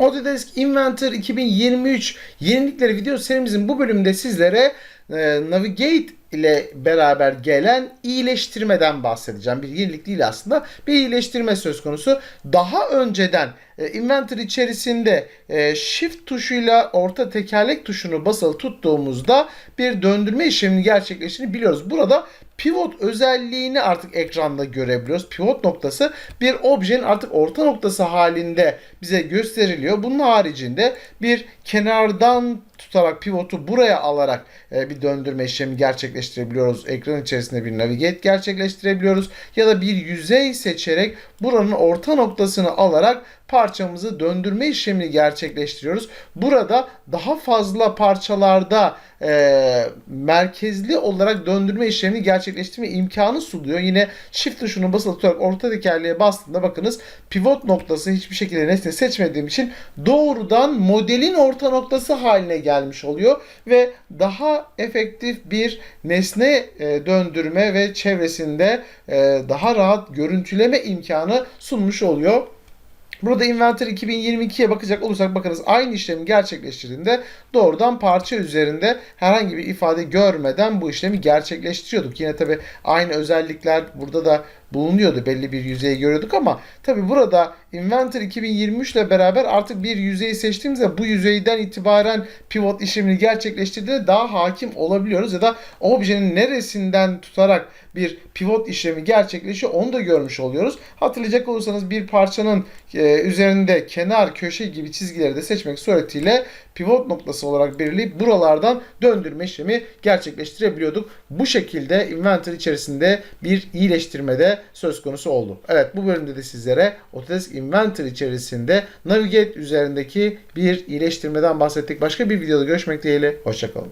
Autodesk Inventor 2023 yenilikleri video serimizin bu bölümünde sizlere e, Navigate ile beraber gelen iyileştirmeden bahsedeceğim. Bir yenilik değil aslında. Bir iyileştirme söz konusu. Daha önceden e, Inventor içerisinde e, Shift tuşuyla orta tekerlek tuşunu basılı tuttuğumuzda bir döndürme işlemini gerçekleştiğini biliyoruz. Burada pivot özelliğini artık ekranda görebiliyoruz. Pivot noktası bir objenin artık orta noktası halinde bize gösteriliyor. Bunun haricinde bir kenardan tutarak pivotu buraya alarak e, bir döndürme işlemi gerçekleştirebiliyoruz. Ekran içerisinde bir navigate gerçekleştirebiliyoruz. Ya da bir yüzey seçerek buranın orta noktasını alarak parçamızı döndürme işlemini gerçekleştiriyoruz. Burada daha fazla parçalarda e, merkezli olarak döndürme işlemini gerçekleştirme imkanı sunuyor. Yine shift tuşunu basılı tutarak orta tekerleğe bastığında bakınız pivot noktası hiçbir şekilde nesne seçmediğim için doğrudan modelin orta noktası haline gelmiş oluyor ve daha efektif bir nesne e, döndürme ve çevresinde e, daha rahat görüntüleme imkanı sunmuş oluyor. Burada Inventor 2022'ye bakacak olursak bakınız aynı işlemi gerçekleştirdiğinde doğrudan parça üzerinde herhangi bir ifade görmeden bu işlemi gerçekleştiriyorduk. Yine tabi aynı özellikler burada da bulunuyordu. Belli bir yüzeyi görüyorduk ama tabi burada Inventor 2023 ile beraber artık bir yüzeyi seçtiğimizde bu yüzeyden itibaren pivot işlemini gerçekleştirdiğinde daha hakim olabiliyoruz ya da objenin neresinden tutarak bir pivot işlemi gerçekleşiyor onu da görmüş oluyoruz. Hatırlayacak olursanız bir parçanın e, üzerinde kenar, köşe gibi çizgileri de seçmek suretiyle pivot noktası olarak belirleyip buralardan döndürme işlemi gerçekleştirebiliyorduk. Bu şekilde Inventor içerisinde bir iyileştirmede söz konusu oldu. Evet bu bölümde de sizlere Autodesk Inventor içerisinde Navigate üzerindeki bir iyileştirmeden bahsettik. Başka bir videoda görüşmek dileğiyle. Hoşçakalın.